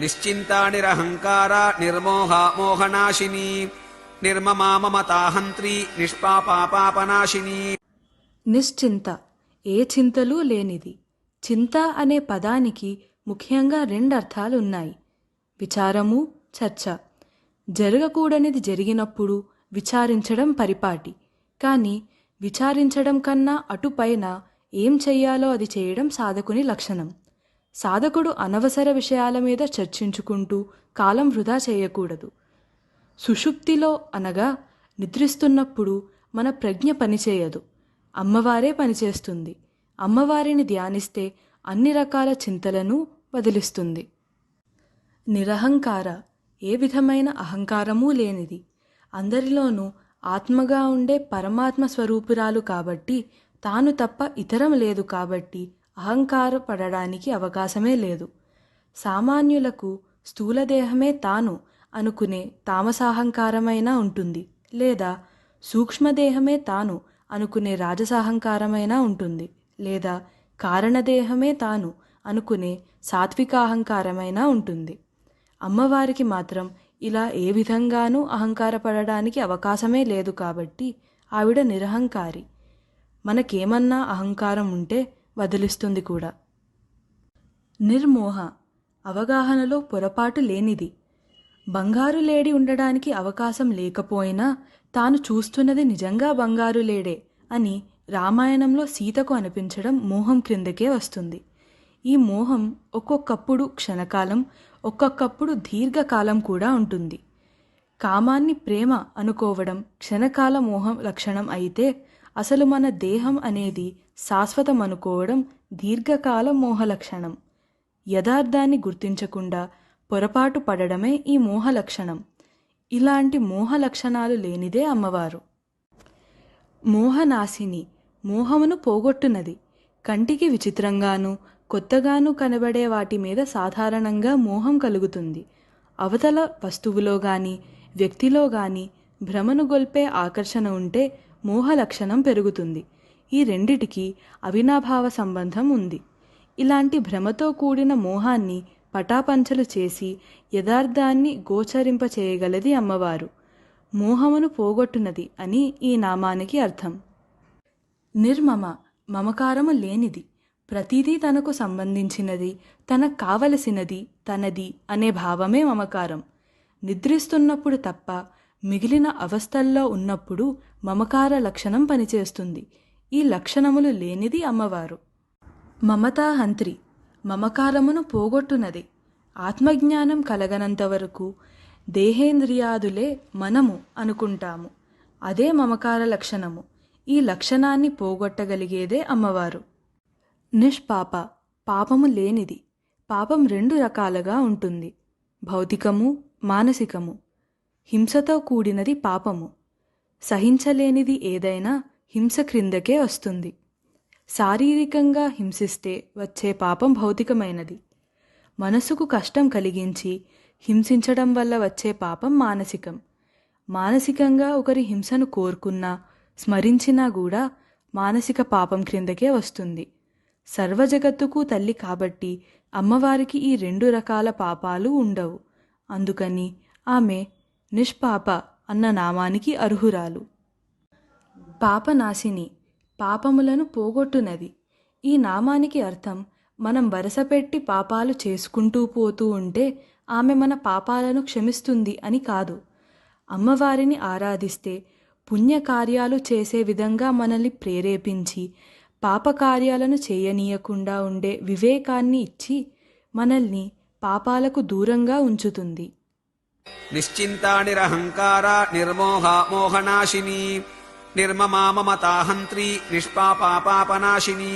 నిశ్చింతా నిరహంకార నిర్మోహ మోహనాశిని నిర్మమా మమతాహంత్రి నిష్పాపాపాపనాశిని నిశ్చింత. ఏ చింతలు లేనిది. చింత అనే పదానికి ముఖ్యంగా రెండు అర్థాలు ఉన్నాయి విచారము చర్చ. జరగకూడనిది జరిగినప్పుడు విచారించడం పరిపాటి. కానీ విచారించడం కన్నా అటుపైన ఏం చెయ్యాలో అది చేయడం సాధకుని లక్షణం. సాధకుడు అనవసర విషయాల మీద చర్చించుకుంటూ కాలం వృధా చేయకూడదు. సుషుప్తిలో అనగా నిద్రిస్తున్నప్పుడు మన ప్రజ్ఞ పనిచేయదు. అమ్మవారే పనిచేస్తుంది. అమ్మవారిని ధ్యానిస్తే అన్ని రకాల చింతలను వదిలిస్తుంది. నిరహంకార ఏ విధమైన అహంకారమూ లేనిది. అందరిలోనూ ఆత్మగా ఉండే పరమాత్మ స్వరూపురాలు కాబట్టి తాను తప్ప ఇతరం లేదు కాబట్టి అహంకార పడడానికి అవకాశమే లేదు. సామాన్యులకు స్థూలదేహమే తాను అనుకునే తామసాహంకారమైనా ఉంటుంది. లేదా సూక్ష్మదేహమే తాను అనుకునే రాజసాహంకారమైనా ఉంటుంది. లేదా కారణదేహమే తాను అనుకునే సాత్వికాహంకారమైనా ఉంటుంది. అమ్మవారికి మాత్రం ఇలా ఏ విధంగానూ అహంకారపడడానికి అవకాశమే లేదు కాబట్టి ఆవిడ నిరహంకారి. మనకేమన్నా అహంకారం ఉంటే వదిలిస్తుంది కూడా. నిర్మోహ అవగాహనలో పొరపాటు లేనిది. బంగారు లేడి ఉండడానికి అవకాశం లేకపోయినా తాను చూస్తున్నది నిజంగా బంగారు లేడే అని రామాయణంలో సీతకు అనిపించడం మోహం క్రిందకే వస్తుంది. ఈ మోహం ఒక్కొక్కప్పుడు క్షణకాలం ఒక్కొక్కప్పుడు దీర్ఘకాలం కూడా ఉంటుంది. కామాన్ని ప్రేమ అనుకోవడం క్షణకాల మోహం లక్షణం అయితే అసలు మన దేహం అనేది శాశ్వతం అనుకోవడం దీర్ఘకాల మోహలక్షణం. యథార్థాన్ని గుర్తించకుండా పొరపాటు పడడమే ఈ మోహ లక్షణం ఇలాంటి మోహ లక్షణాలు లేనిదే అమ్మవారు. మోహనాశిని మోహమును పోగొట్టునది. కంటికి విచిత్రంగాను కొత్తగాను కనబడే వాటి మీద సాధారణంగా మోహం కలుగుతుంది. అవతల వస్తువులో గాని వ్యక్తిలో గాని భ్రమను గొల్పే ఆకర్షణ ఉంటే మోహ లక్షణం పెరుగుతుంది. ఈ రెండిటికి అవినాభావ సంబంధం ఉంది. ఇలాంటి భ్రమతో కూడిన మోహాన్ని పటాపంచలు చేసి యథార్థాన్ని గోచరింప చేయగలది అమ్మవారు. మోహమును పోగొట్టునది అని ఈ నామానికి అర్థం. నిర్మమ మమకారము లేనిది. ప్రతిదీ తనకు సంబంధించినది తనకు కావలసినది తనది అనే భావమే మమకారం. నిద్రిస్తున్నప్పుడు తప్ప మిగిలిన అవస్థల్లో ఉన్నప్పుడు మమకార లక్షణం పనిచేస్తుంది. ఈ లక్షణములు లేనిది అమ్మవారు. మమతాహంత్రి మమకారమును పోగొట్టునది. ఆత్మజ్ఞానం కలగనంత వరకు దేహేంద్రియాదులే మనము అనుకుంటాము. అదే మమకార లక్షణము. ఈ లక్షణాన్ని పోగొట్టగలిగేదే అమ్మవారు. నిష్పాప. పాపము లేనిది. పాపం రెండు రకాలుగా ఉంటుంది. భౌతికము మానసికము. హింసతో కూడినది పాపము. సహించలేనిది ఏదైనా హింస క్రిందకే వస్తుంది. శారీరకంగా హింసిస్తే వచ్చే పాపం భౌతికమైనది. మనసుకు కష్టం కలిగించి హింసించడం వల్ల వచ్చే పాపం మానసికం. మానసికంగా ఒకరి హింసను కోరుకున్నా స్మరించినా కూడా మానసిక పాపం క్రిందకే వస్తుంది. సర్వజగత్తుకు తల్లి కాబట్టి అమ్మవారికి ఈ రెండు రకాల పాపాలు ఉండవు. అందుకని ఆమె నిష్పాప అన్న నామానికి అర్హురాలు. పాపనాశిని పాపములను పోగొట్టునది. ఈ నామానికి అర్థం మనం వరసపెట్టి పాపాలు చేసుకుంటూ పోతూ ఉంటే ఆమె మన పాపాలను క్షమిస్తుంది అని కాదు. అమ్మవారిని ఆరాధిస్తే పుణ్యకార్యాలు చేసే విధంగా మనల్ని ప్రేరేపించి పాపకార్యాలను చేయనీయకుండా ఉండే వివేకాన్ని ఇచ్చి మనల్ని పాపాలకు దూరంగా ఉంచుతుంది. నిశ్చింతా నిరహంకార నిర్మోహ మోహనాశిని నిర్మమా మమతాహంత్రి నిష్పాపాపాపనాశిని